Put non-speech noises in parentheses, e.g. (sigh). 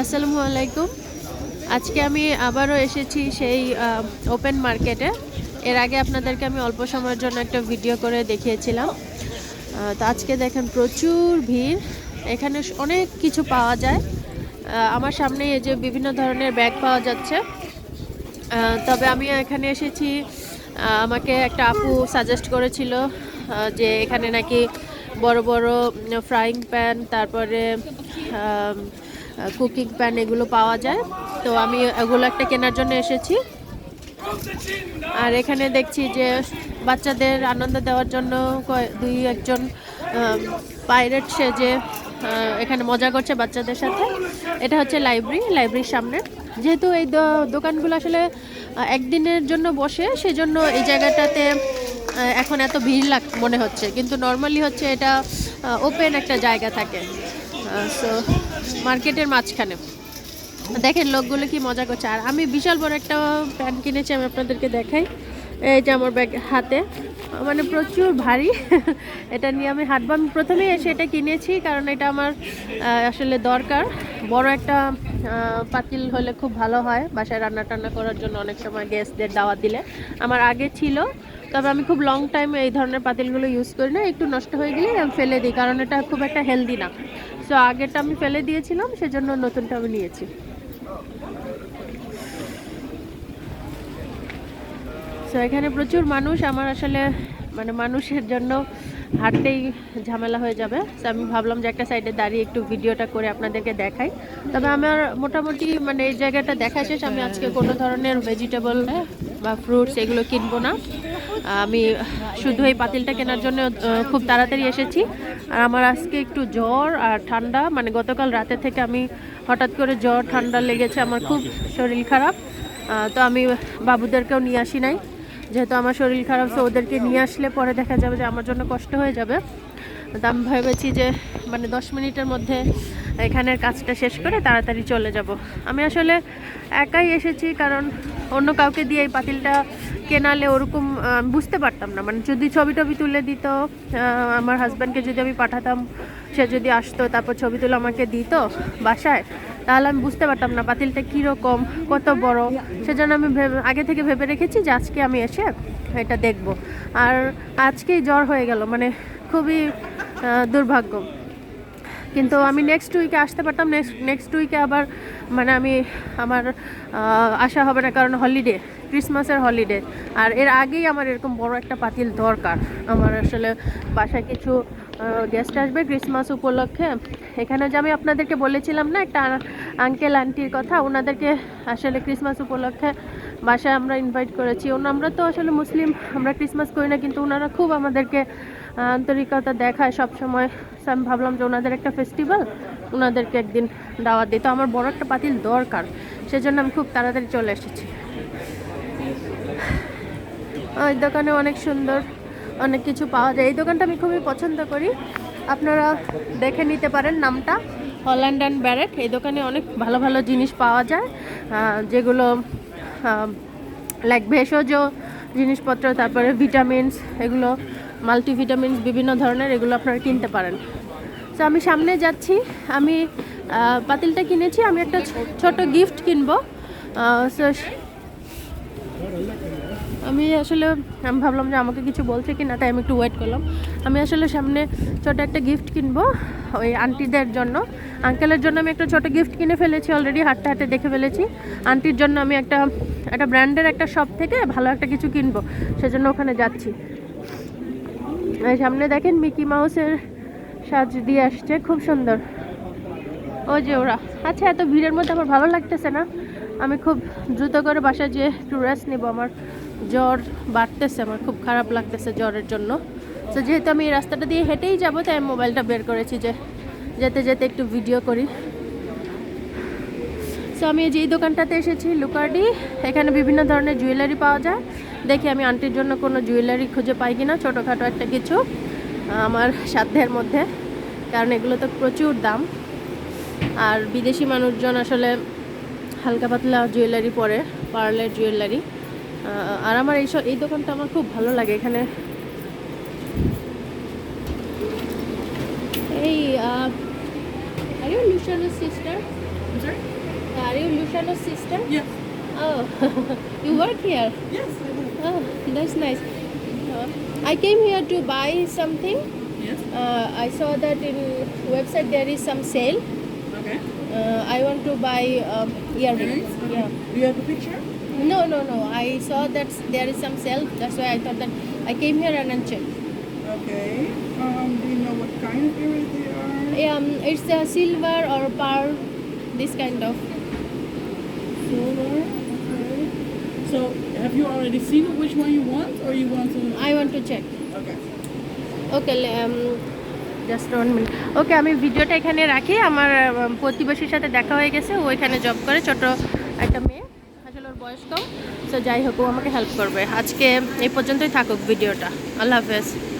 আসসালামু আলাইকুম। আজকে আমি আবারও এসেছি সেই ওপেন মার্কেটে এর আগে আপনাদেরকে আমি অল্প সময়ের জন্য একটা ভিডিও করে দেখিয়েছিলাম। তো আজকে দেখেন প্রচুর ভিড়। এখানে অনেক কিছু পাওয়া যায়। আমার সামনে এই যে বিভিন্ন ধরনের ব্যাগ পাওয়া যাচ্ছে। তবে আমি এখানে এসেছি আমাকে একটা আপু সাজেস্ট করেছিল যে এখানে নাকি বড় বড় ফ্রাইং প্যান তারপরে কুকিং প্যান এগুলো পাওয়া যায়। তো আমি এগুলো একটা কেনার জন্য এসেছি। আর এখানে দেখছি যে বাচ্চাদের আনন্দ দেওয়ার জন্য দুই একজন পাইরেট আহ, এখানে মজা করছে বাচ্চাদের সাথে। এটা হচ্ছে লাইব্রেরি লাইব্রেরির সামনে। যেহেতু এই দোকানগুলো আসলে একদিনের জন্য বসে, সেজন্য এই জায়গাটাতে এখন এত ভিড় লাগ মনে হচ্ছে। কিন্তু নর্মালি হচ্ছে এটা ওপেন একটা জায়গা থাকে। সো মার্কেটের মাঝখানে। দেখেন লোকগুলো কি মজা করছে। আর আমি বিশাল বড় একটা প্যান্ট কিনেছি, আমি আপনাদেরকে দেখাই। এই যে আমার ব্যাগ হাতে। মানে প্রচুর ভারী। (laughs) এটা নিয়ে আমি হাঁটবো আমি প্রথমেই এসে এটা কিনেছি, কারণ এটা আমার আসলে দরকার। বড় একটা পাতিল হলে খুব ভালো হয়। বাসায় রান্না টান্না করার জন্য অনেক সময় গেস্টদের দাওয়াত দিলে। আমার আগে ছিল, তবে আমি খুব লং টাইম এই ধরনের পাতিলগুলো ইউজ করি না। একটু নষ্ট হয়ে গেলে আমি ফেলে দিই, কারণ এটা খুব একটা হেলদি না। সো আগেরটা আমি ফেলে দিয়েছিলাম, সেজন্য নতুনটা আমি নিয়েছি। সো এখানে প্রচুর মানুষ। আমার আসলে মানে মানুষের জন্য হাঁটতেই ঝামেলা হয়ে যাবে। তো আমি ভাবলাম যে একটা সাইডে দাঁড়িয়ে একটু ভিডিওটা করে আপনাদেরকে দেখাই। তবে আমার মোটামুটি মানে এই জায়গাটা দেখা শেষ। আমি আজকে কোনো ধরনের ভেজিটেবল বা ফ্রুটস এগুলো কিনবো না। আমি শুধু এই পাতিলটা কেনার জন্য খুব তাড়াতাড়ি এসেছি। আর আমার আজকে একটু জ্বর আর ঠান্ডা। মানে গতকাল রাতে থেকে আমি হঠাৎ করে জ্বর, ঠান্ডা লেগেছে। আমার খুব শরীর খারাপ। তো আমি বাবুদেরকেও নিয়ে আসি নাই। যেহেতু আমার শরীর খারাপ তো ওদেরকে নিয়ে আসলে পরে দেখা যাবে যে আমার জন্য কষ্ট হয়ে যাবে। তো আমি ভেবেছি যে মানে দশ মিনিটের মধ্যে এখানের কাজটা শেষ করে তাড়াতাড়ি চলে যাব। আমি আসলে একাই এসেছি, কারণ অন্য কাউকে দিয়ে এই পাতিলটা কেনালে ওরকম বুঝতে পারতাম না। মানে যদি ছবি টবি তুলে দিত আমার হাজব্যান্ডকে যদি আমি পাঠাতাম, সে যদি আসতো, তারপর ছবি তুলে আমাকে দিত বাসায় তাহলে আমি বুঝতে পারতাম না পাতিলটা কীরকম, কত বড়। সেজন্য আমি আগে থেকে ভেবে রেখেছি যে আজকে আমি এসে এটা দেখব। আর আজকেই জ্বর হয়ে গেল মানে খুবই দুর্ভাগ্য। কিন্তু আমি নেক্সট উইকে আসতে পারতাম নেক্সট নেক্সট উইকে আবার মানে আমি আমার আসা হবে না, কারণ হলিডে ক্রিসমাসের হলিডে আর এর আগেই আমার এরকম বড় একটা পাতিল দরকার। আমার আসলে বাসায় কিছু গেস্ট আসবে ক্রিসমাস উপলক্ষে। এখানে যে আমি আপনাদেরকে বলেছিলাম না, একটা আঙ্কেল আন্টির কথা, ওনাদেরকে আসলে ক্রিসমাস উপলক্ষে বাসায় আমরা ইনভাইট করেছি। আমরা তো আসলে মুসলিম, আমরা ক্রিসমাস করি না, কিন্তু ওনারা খুব আমাদেরকে আন্তরিকতা দেখায় সব সময় আমি ভাবলাম যে ওনাদের একটা ফেস্টিভ্যাল ওনাদেরকে একদিন দাওয়াত দিই। তো আমার বড় একটা পাতিল দরকার, সেজন্য আমি খুব তাড়াতাড়ি চলে এসেছি। ওই দোকানে অনেক সুন্দর, অনেক কিছু পাওয়া যায়। এই দোকানটা আমি খুবই পছন্দ করি। আপনারা দেখে নিতে পারেন নামটা। হল্যান্ড অ্যান্ড ব্যারেট এই দোকানে অনেক ভালো ভালো জিনিস পাওয়া যায়। যেগুলো লাইক ভেষজ জিনিসপত্র, তারপরে ভিটামিনস এগুলো মাল্টিভিটামিনস বিভিন্ন ধরনের এগুলো আপনারা কিনতে পারেন। তো আমি সামনে যাচ্ছি। আমি পাতিলটা কিনেছি। আমি একটা ছোট গিফট কিনবো। আমি আসলে, আমি ভাবলাম যে আমাকে কিছু বলছে কি না তাই আমি একটু ওয়েট করলাম। আমি আসলে সামনে ছোট একটা গিফট কিনবো, ওই আন্টিদের জন্য। আঙ্কেলের জন্য আমি একটা ছোট গিফট কিনে ফেলেছি অলরেডি হাঁটতে হাঁটতে দেখে ফেলেছি। আন্টির জন্য আমি একটা একটা ব্র্যান্ডের একটা শপ থেকে ভালো একটা কিছু কিনবো, সেজন্য ওখানে যাচ্ছি। সামনে দেখেন মিকি মাউসের সাজ দিয়ে আসছে, খুব সুন্দর। ও যে ওরা। আচ্ছা এত ভিড়ের মধ্যে আমার ভালো লাগতেছে না। আমি খুব দ্রুত করে বাসায় যেয়ে একটু রেস্ট নেব। আমার জ্বর বাড়তেছে, আমার খুব খারাপ লাগতেছে জ্বরের জন্য। তো যেহেতু আমি এই রাস্তাটা দিয়ে হেঁটেই যাব, তাই মোবাইলটা বের করেছি যে যেতে যেতে একটু ভিডিও করি। সো আমি যেই দোকানটাতে এসেছি লুকারডি এখানে বিভিন্ন ধরনের জুয়েলারি পাওয়া যায়। দেখি আমি আন্টির জন্য কোনো জুয়েলারি খুঁজে পাই কিনা, ছোটোখাটো একটা কিছু আমার সাধ্যের মধ্যে। কারণ এগুলো তো প্রচুর দাম। আর বিদেশি মানুষজন আসলে হালকা পাতলা জুয়েলারি পরে পার্লের জুয়েলারি আর আমার এইসব, এই দোকানটা আমার খুব ভালো লাগে এখানে। এই sister Are you Luciano's sister? Yes. Oh, (laughs) you work here? Yes, I do. Oh, that's nice. Uh, I came here to buy something. Yes. Uh, I saw that in website there is some sale. Okay. Uh, I want to buy um, earrings. Earrings? Okay. Yeah. Do you have a picture? No, no, no. I saw that there is some sale. That's why I thought that I came here and then checked. Okay. Um, do you know what kind of earrings they are? Um, it's a silver or pearl, this kind of. Silver. Okay. So, have you already seen which one you want, or you want to? I want to check. Okay. Okay just one minute okay আমি ভিডিওটা এখানে রাখি আমার প্রতিবেশীর সাথে দেখা হয়ে গেছে ও এখানে জব করে ছোট একটা মেয়ে আসলে ওর বয়স কম তো যাই হোক ও আমাকে হেল্প করবে আজকে এই পর্যন্তই থাকুক ভিডিওটা আল্লাহ হাফেজ